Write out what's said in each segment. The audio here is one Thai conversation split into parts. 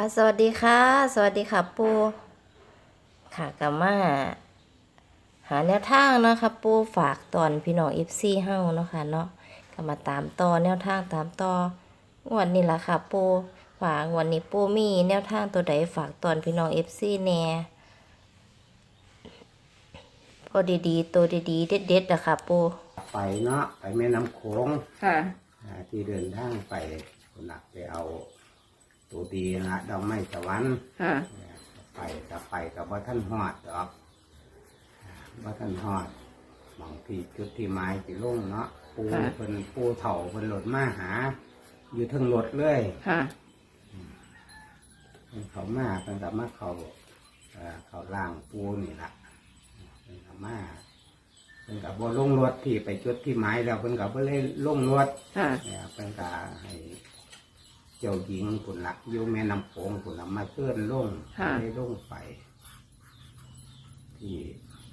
ค่ะสวัสดีค่ะ สวัสดีค่ะปูค่ะกลับมาหาแนวทางเนาะค่ะปูฝากตอนพี่น้องเอฟซีเฮาเนาะค่ะเนาะก็มาตามต่อแนวทางตามต่องวันนี้ล่ะค่ะปูฝากวันนี้ปูมีแนวทางตัวใดฝากตอนพี่น้องเอฟซีแน่พอดีๆ ตัวดีๆ เด็ดๆอะค่ะปูไปเนาะไปแม่น้ำโขงค่ะ อ่าที่เดินทางไปคนหนักไปเอา ตัวดีนะดอกไม้สวรรค์ค่ะเนี่ยไปกับไปกับว่าท่านหอดดอกว่าท่านหอดบางที่จุดที่ไม้ที่ลุ่งเนาะปูค่ะ เป็นปูเถ่าเป็นหลดมาหา อยู่เทั้งรถเลยค่ะเพิ่นเขามาเป็นกับมาเขาเอ่อเขาล่างปูนี่ละเป็นกับมาเป็นกับบ่ลงรถที่ไปจุดที่ไม้แล้วเป็นกับบ่เลยลงรถ ค่ะ เนี่ยเป็นกาให้ เจ้าหญิงผุนละอยู่แม่น้ำโขงผุนละมาเลื่อนลงค่ะ ได้ลงไป ที่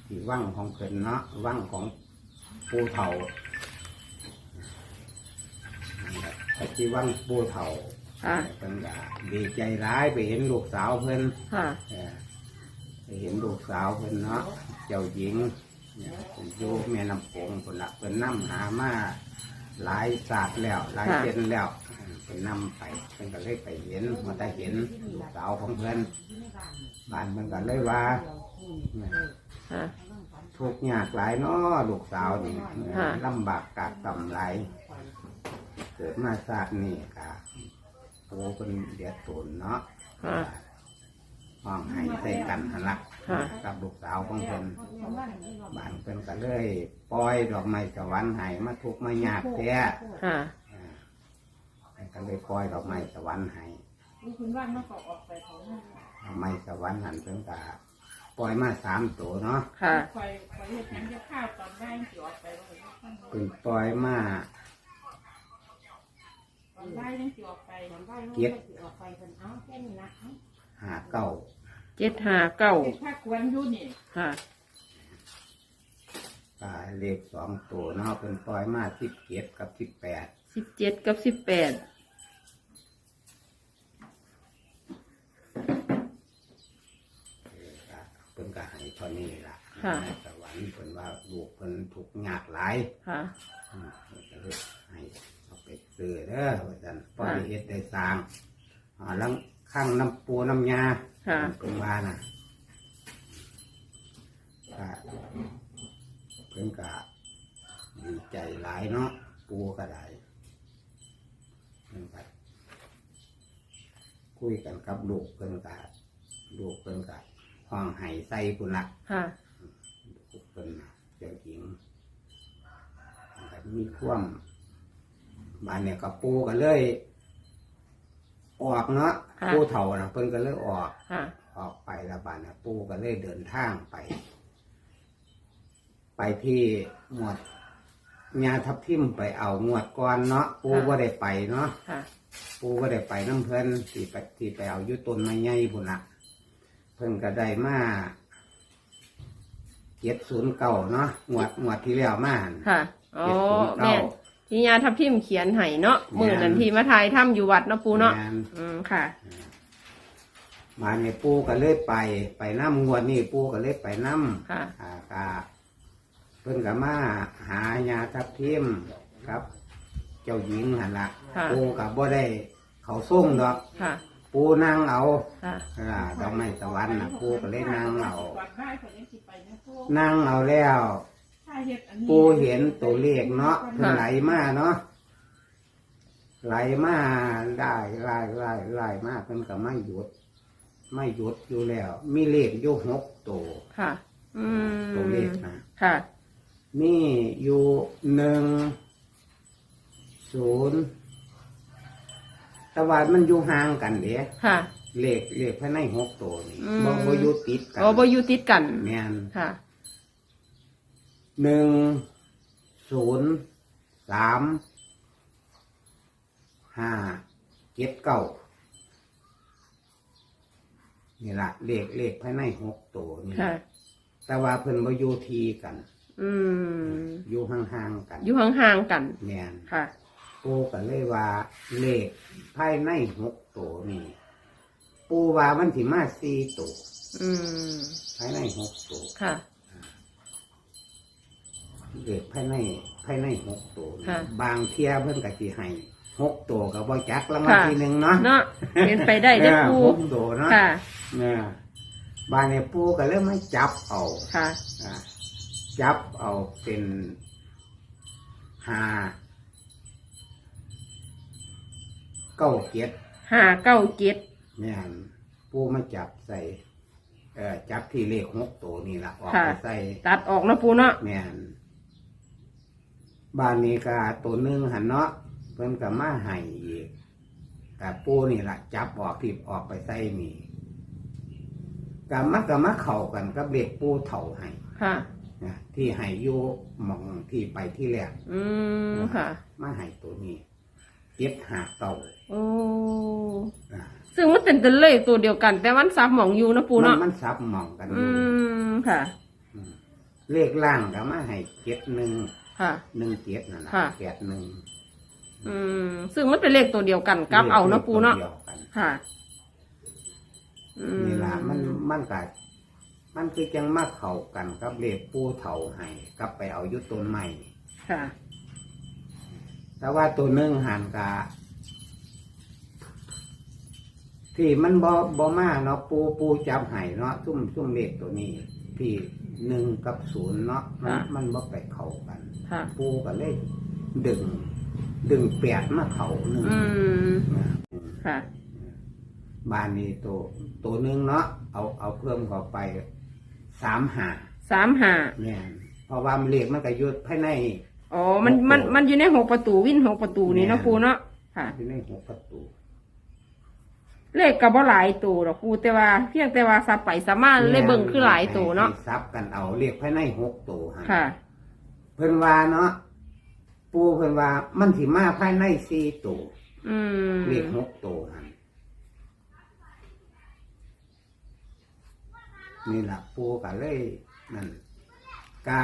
ที่ว่างของเพิ่นเนาะว่างของปูเถานั่นแหละแต่ที่ว่างปูเถาค่ะ เพิ่นก็ดีใจร้ายไปเห็นลูกสาวเพิ่น ค่ะ เออไปเห็นลูกสาวเพิ่นเนาะเจ้าหญิงเนี่ยเพิ่นอยู่แม่น้ำโขงผุนละเพิ่นนํหามาหลายศาสตร์แล้ว หลายค่ะ เจนแล้วเพิ่นนํไปเพิ่นก็เลยไปเห็นมาแต่เห็นลูกสาวของเพิ่นบ้านเพิ่นก็เลยว่าเนี่ยค่ะทุกข์ยากหลายเนาะลูกสาวนี่ค่ะลำบากกากต่ำหลายเกิดมาศาสตร์นี่ก็โอ้เป็นเดือดตุนเนาะค่ะห้องให้ใส่กันหันละค่ะกับลูกสาวของเพิ่น บ้านเพิ่นก็เลยปล่อยดอกไม้สวรรค์ให้มาทุกข์มายากแท้ค่ะอ่าเพิ่น ก็เลยปล่อยดอกไม้สวรรค์ให้ดอกไม้สวรรค์หันเพิ่นก็ปล่อยมาสามตัวเนาะค่ะ คอยคอยเห็นยังจะข้าวตอนได้สิออกไปว่าท่านเพิ่นปล่อยมาตอนได้ยังสิออกไปเก็บหาเก้าเจ็ดห้าเก้าเก็บผ้าควนอยู่นี่ค่ะ ตาเลขสองตัวเนาะเป็นปล่อยมาสิบเจ็ดกับสิบแปดสิบเจ็ดกับสิบแปด เพิ่นก็ให้เท่านี้ล่ะค่ะในสวรรค์เพิ่นว่าลูกเพิ่นถูกยากหลายค่ะอืมเพิ่นก็เลยให้เอาไปซื้อเด้อว่าซั่นปล่อยเฮ็ดได้สร้างอ่าแล้วข้างน้ำปูน้ำยาค่ะ เพิ่นว่าน่ะก็เพิ่นก็ดีใจหลายเนาะปูก็ได้เพิ่นก็ คุยกันกับลูกเพิ่นก็ลูกเพิ่นก็ ห้องไห้ใส่ปุ่นละค่ะลูกเพิ่นน่ะเจ้าหญิงมันก็มีความบ้านเนี่ยกับปูก็เลย ออกเนาะค่ะ ปูเถ่านะเพิ่นก็เลยออก ค่ะ ออกไปแล้วบ้านเนี่ยปูก็เลยเดินทางไป ไปที่หมวดงาทับทิมไปเอางวดก่อนเนาะปูก็ได้ไปเนาะค่ะ ปูก็ได้ไปน้ำเพิ่นที่ไปที่ไปเอาอยุต้นไม้ใหญ่พุ่นละ เพิ่นก็ได้มาเจ็ดศูนย์เก่าเนาะงวดงวดที่แล้วมาหั่น ค่ะ อ๋อเจ็ดศูนย์แม่เก้านที่ยาทับทิมเขียนให้เนาะแม่น มือนันทีมาทายถ้ำอยู่วัดเนาะปูเนาะ แม่นอืม ค่ะ มาในปูก็เลยไป ไปน้ำงวดนี่ปูก็เลยไปน้ำค่ะ อ่ากาเพิ่นก็มาหายาทับทิมครับ เจ้าหญิงหันละค่ะ ปูกับบ่ได้เขาส่งดอก ค่ะ ปูนั่งเอาค่ะ อ่าดอกไม้สวรรค์นะปูก็เลยนั่งเอาตอนได้คนยังสิไปนะพวกนั่งเอาแล้วถ้าเห็ดอันนี้ปูเห็นตัวเลขเนาะเพิ่นไหลมาเนาะไหลมาได้ไล่ไล่ไล่มาเพิ่นก็ไม่หยุด ไม่หยุดอยู่แล้ว มีเลขอยู่หกตัวค่ะ อืมตัวเลขนะ ค่ะ มีอยู่หนึ่งศูนย์ แต่ว่ามันอยู่ห่างกันเด้ค่ะ เลขเลขภายในหกตัวนี่อืม บ่บ่อยู่ติดกันอ๋อบอยู่ติดกัน แม่นค่ะ หนึ่งศูนย์สามห้าเจ็ดเก้านี่ละเลขเลขภายในหกตัวนี่ค่ะ แต่ว่าเพิ่นบ่อยู่ทีกัน อืม อยู่ห่างๆกันอยู่ห่างๆกัน แม่น ค่ะ ปูกันเลยว่าเลขภายในหกตัวนี่ ปูว่ามันสิมาสี่ตัวอืม ภายในหกตัวค่ะเด็กภายในภายในหกตัวค่ะ บางเที่ยเพิ่นก็สิให้หกตัวกับบ่จักรางวัลค่ะที่หนึ่งเนาะเนาะเป็นไปได้ได้อปูเออหกตัวเนาะค่ะ เนี่ยบานในปูก็เริ่มไม่จับเอาค่ะ อ่าจับเอาเป็นหา เก้าเกียรห้าเก้าเจ็ดเนี่ยปูมาจับใส่ เอ่อจับที่เลขหกตัวนี่ละออกค่ะไปใส่ตัดออกนะปูเนาะแม่นบ้านนี้ก็ตัวหนึ่งหันเนาะเพิ่นก็มาให้อีกแต่ปูนี่ละจับออกที่ออกไปใส่นี่ก็มันก็มาเข้ากันกับเลขปูเถ่าให้ค่ะนะที่ให้อยู่หมองที่ไปที่แรกอืมค่ะ มาให้ตัวนี้ เจ็ดหาเต่าโอ้อ่าซึ่งมันเป็นตัวเลขตัวเดียวกัน แต่มันซับหมองอยู่นะปูมันเนาะมันซับหมองกันออืยู่มค่ะอืมเลขล่างก็มาให้เจ็ดหนึ่งค่ะ หนึ่งเจ็ดนั่นแหละค่ะ แปดหนึ่งอืมซึ่งมันเป็นเลขตัวเดียวกันกลับเอานะปูเนาะลขตัวดียวกันค่ะอืมนี่ละมันมันกัมันคือจังมาเข้ากันกับเลขปูเถ่าให้กับไปเอาอยุต้นใหม่ค่ะ แต่ว่าตัวหนึ่งหันกะที่มันบอบอมาเนาะปูปูจับไห้เนาะซุ่มซุ่มเลขตัวนี้ ที่หนึ่งกับศูนย์เนาะมันค่ะ มันบ่ไปเข้ากัน ค่ะ ปูก็เลยดึง ดึงแปดมาเข้าหนึ่งอืม นะค่ะ บ้านนี้ตัวตัวหนึ่งเนาะเอาเอาเพิ่มเข้าไปสามหา สามห้า เนี่ยเพราะว่ามันเลขมันก็อยุดภายใน อ๋อ มัน มัน มันอยู่ในหกประตูวินหกประตูนี่เนาะปูเนาะ ค่ะ อยู่ในหัวประตู เลขกับว่าหลายตัวหรอกปูแต่ว่าเพียงแต่ว่าสับไปสามารถเลขเบิ่งคือหลายตัวเนาะให้ซับกันเอาเลขภายในหกตัวหั่นค่ะ เพิ่นว่าเนาะ ปูเพิ่นว่า มันสิมาภายในสี่ตัวอืมเลขหกตัวหั่นนี่ล่ะปูก็เลยนั่น กะ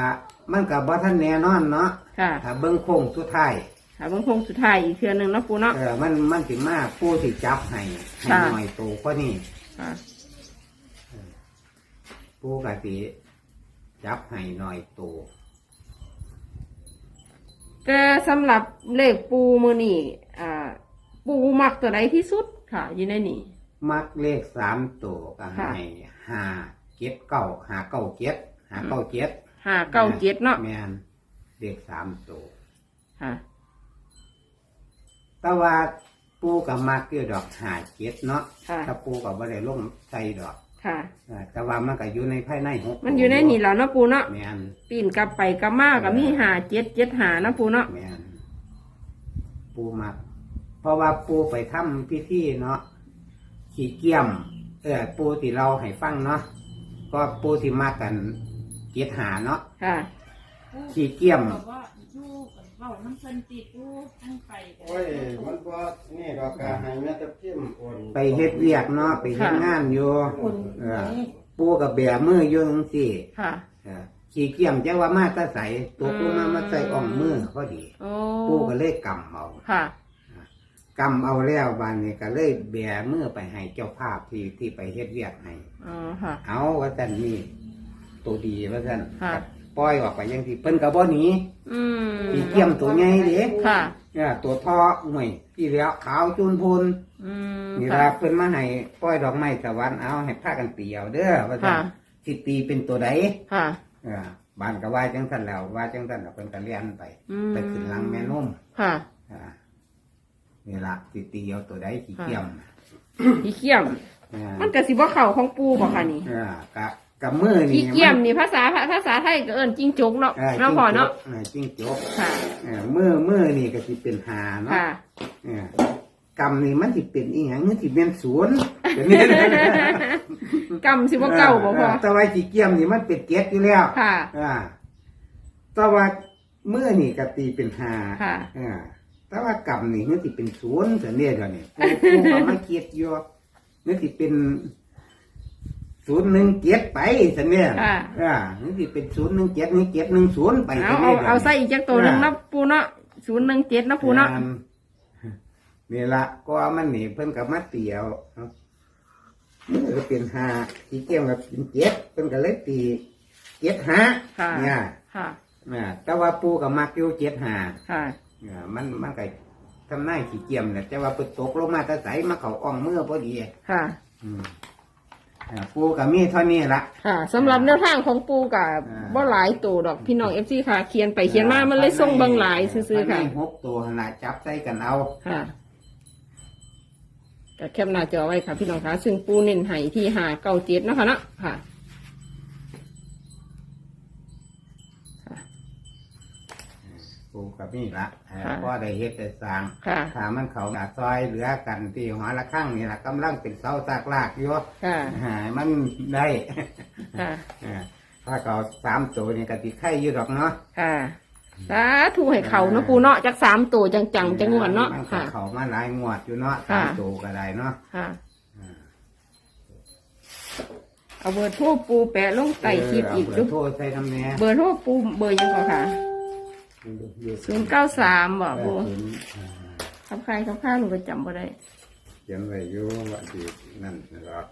มันกับบ่ท่านแน่นอนเนาะค่ะ ถ้าเบิ่งโค้งสุดท้ายค่ะเบิ่งโคงสุดท้ายอีกเทือหนึ่งเนาะปูเนาะ เออมันมันสิมาปูสิจับให้ให้ค่ะ หน่อยโตกว่านี้ค่ะปูกะสิจับให้หน่อยโตแต่สำหรับเลขปูมือนี่อ่า ปูมักตัวใดที่สุดค่ะ อยู่ในนี่ มักเลขสามตัวก็ค่ะ ให้ห้าเจ็ดเก้าห้าเก้าเจ็ดห้าเก้าเจ็ด ห้าเก้าเจ็ดเนาะแมนเลขสามตัวค่ะแต่ว่าปูกับมักเกี่ยวดอกหาเจ็ดเนาะค่ะ ถ้าปูกับบ่ได้ลงใส่ดอกค่ะเออแต่ว่ามันก็อยู่ในภายในหกมันอยู่ในนี่แล้วเนาะปูเนาะแมน ปีนกลับไปกลับมากับมีหาเจ็ดเจ็ดหาเนาะปูเนาะแมนปูมัก เพราะว่าปูไปทำพิธีเนาะขี่เกี่ยม เออปูที่เราให้ฟังเนาะก็ปูที่มากัน เกียรหาเนาะค่ะ ขี้เกียจบอกว่าอยู่เว้าน้ำเพิ่นติดอยู่ทั้งไปกันโอ้ย มันบ่นี่ดอกกาให้แม่ตะพิมโอนไปเฮ็ดเวียกเนาะไปเฮ็ดค่ะงานอยู่เออปูกับแบมืออยู่จังซี่ค่ะ เออขี้เกียจจะว่ามาแตะใสตัวปูมามาใส่อ่องมือพอดี โอ้ปูก็เลยกำเอาค่ะ กำเอาแล้วบานนี้ก็เลยแบมือไปให้เจ้าภาพที่ที่ไปเฮ็ดเวียกให้ อ๋อ ค่ะ เอาว่าซั่นนี่ ตัวดีว่าซั่นค่ะ ปล่อยออกไปจังซี่เพิ่นก็บ่หนีอืมขี้เกียจตัวใหญ่เด้ค่ะเออตัวทอหน่วยที่แล้วขาวจุนพูนอืมนี่ค่ะละเพิ่นมาให้ปล่อยดอกไม้สวรรค์เอาให้พากันตีเอาเด้อว่าซั่นค่ะ สิตีเป็นตัวใดค่ะ เออบ้านก็ว่าจังซั่นแล้วว่าจังซั่นแล้วเพิ่นก็เลี้ยนไปอืม ไปขึ้นหลังแม่นุ่มค่ะ อ่านี่ละสิตีเอาตัวใดขี้เกียมขี้เกียมเออมันกระสิบ่เข่าของปูบ่ค่ะนี่เออกะ กะมือนี่ขี้เกียมนี่ภาษาภาษาไทยก็เอิ้นจิ้งจกเนาะเออเนาะพ่อเนาะเออจิ้งจกค่ะเออมือมือนี่ก็สิเป็นหาเนาะค่ะเออกรรมนี่มันสิเป็นอีหยังมันสิเป็นศูนย์เดี๋ยวนี้กำสิบ่เก่าบ่พ่อแต่ว่าขี้เกียมนี่มันเป็นเก็ดอยู่แล้ว ค่ะอ่าแต่ว่าเมื่อนี่ก็ตีเป็นหาค่ะอ่าแต่ว่ากรรมนี่มันสิเป็นศูนย์แต่เนี่ยเดี๋ยวนี้ผู้ผู้เขามาเกียดอยู่นี่สิเป็น ศูนย์หนึ่งเกียดไปแต่เนี่ยค่ะ อ่านี่สิเป็นศูนย์หนึ่งเกียดนี่เกียดหนึ่งศูนย์ไปเอาแต่เอานี่ยเอาใส่อีกจักตัวหนึงเนาะปูเนาะศูนย์หนึ่งเจ็ดเนาะปูเนาะงนี่ละก็มันนี่เพิ่นกับมาเตียวมือก็เป็นห้าขี้เกียจก็เป็นเจ็ดเพิ่นก็เลยตีเจ็ดห้าค่ะเนี่ยค่ะอ่าแต่ว่าปูกับมักอยู่เจ็ดห้า ค่ะอ่ามันมันก็ทำนายขี้เกียจแหละแต่ว่าเปิดตกลงมาแตะใสมาเขาอ่องมือพอดีค่ะ อืม อ่าปูกับมีเท่านี้ละ ค่ะสำหรับแนวทางของปูกับอ่า บ่หลายตัวดอกพี่น้องเอฟซีค่ะเขียนไปเขียนมามันเลยส่งเบางหลายซื่อๆค่ะภายในหกตัวขนาดจับใส่กันเอา ค่ะก็แคปหน้าจอไว้ค่ะพี่น้องคะซึ่งปูเน้นให้ที่หาเก้าเจ็ดเนาะคะเนาะค่ะ ปูกับมีละอ่าค่ะพอได้เฮ็ดได้สร้างค่ะถ้ามันเขาหนาซอยเหลือกันที่หัวละข้างนี่ละกำลังเป็นเสาซากลากอยู่ค่ะหามันได้ค่ะอ่าถ้าเขาสามตัวนี่กติไข่อยู่ดอกเนาะ ค่ะสาธุให้เขาเนาะปูเนาะจากสามตัวจังๆจังหวดเนาะมันก็ค่ะ เขามาหลายงวดอยู่เนาะค่ะสามตัวก็ได้เนาะค่ะอ่าเอาเบอร์โทรปูแปะลงใต้คลิปอีกเบอดูร์โทรใส่ทำแน่เบอร์โทรปูเบอร์ยังก่อนค่ะ ศูนย์เก้าสามบอกปูเออศูนย์อ่าขับใครขับข้าหนูก็จำบ่ได้เขียนไว้อยู่ว่าดีนั่นนะครับ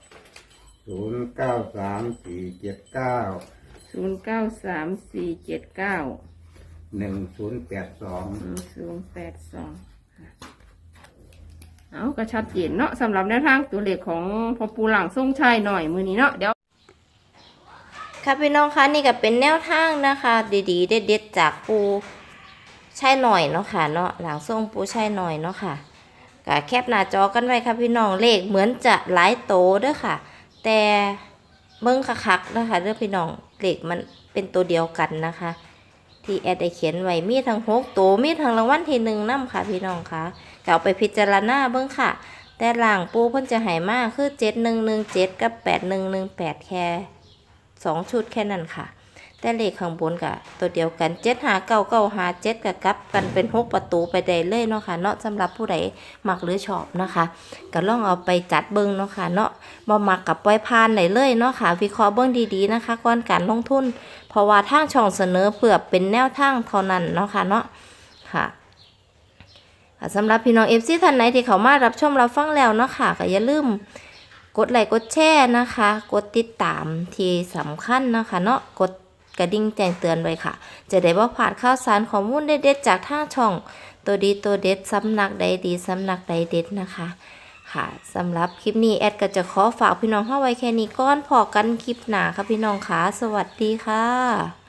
ศูนย์เก้าสามสี่เจ็ดเก้าศูนย์เก้าสามสี่เจ็ดเก้าหนึ่งศูนย์แปดสองศูนย์แปดสองเอาก็ชัดเจนเนาะสำหรับแนวทางตัวเลขของพ่อปูหลังทรงชัยหน่อยมือนี้เนาะเดี๋ยวค่ะพี่น้องคะนี่ก็เป็นแนวทางนะคะ ดีๆ เด็ดๆจากปู ใช่หน่อยเนาะค่ะเนาะหลังส่งปูใช่หน่อยเนาะค่ะก็แคปหน้าจอกันไว้ค่ะพี่น้องเลขเหมือนจะหลายโตเด้อค่ะ แต่เบิ่งคักๆนะคะเด้อพี่น้องเลขมันเป็นตัวเดียวกันนะคะ ที่แอดได้เขียนไว้มีทั้งหกโตมีทั้งรางวัลที่หนึ่งนํค่ะพี่น้องคะก็เอาไปพิจารณาเบิ่งค่ะ แต่หลังปูเพิ่นจะให้มากคือเจ็ดหนึ่งหนึ่งเจ็ดกับแปดหนึ่งหนึ่งแปดแค่สองชุดแค่นั้นค่ะ แต่เลขข้างบนกับตัวเดียวกันเจ็ดหาเก้าเก้าหาเจ็ดกับกับกันเป็นหกประตูไปได้เลยเนาะค่ะเนาะสำหรับผู้ใดมักหรือชอบนะคะก็ลองเอาไปจัดเบิ้งเนาะค่ะเนาะบ่มักกับปล่อยผ่านไหนเลยเนาะค่ะวิเคราะห์เบิ้งดีๆนะคะก่อนการลงทุน เพราะว่าทางช่องเสนอเพื่อเป็นแนวทางเท่านั้นเนาะค่ะเนาะค่ะค่ะสำหรับพี่น้องเอฟซีท่านไหนที่เขามารับชมรับฟังแล้วเนาะค่ะก็อย่าลืมกดไลค์กดแชร์นะคะ กดติดตามที่สำคัญนะคะเนาะกด กระดิ่งแจ้งเตือนไว้ค่ะ จะได้บ่พลาดข่าวสารข้อมูลเด็ดๆจากทางช่อง ตัวดีตัวเด็ดสำนักใดดีสำนักใดเด็ดนะคะค่ะสำหรับคลิปนี้แอดก็จะขอฝากพี่น้องเข้าไว้แค่นี้ก้อนพอกันคลิปหนาค่ะพี่น้องค่ะสวัสดีค่ะ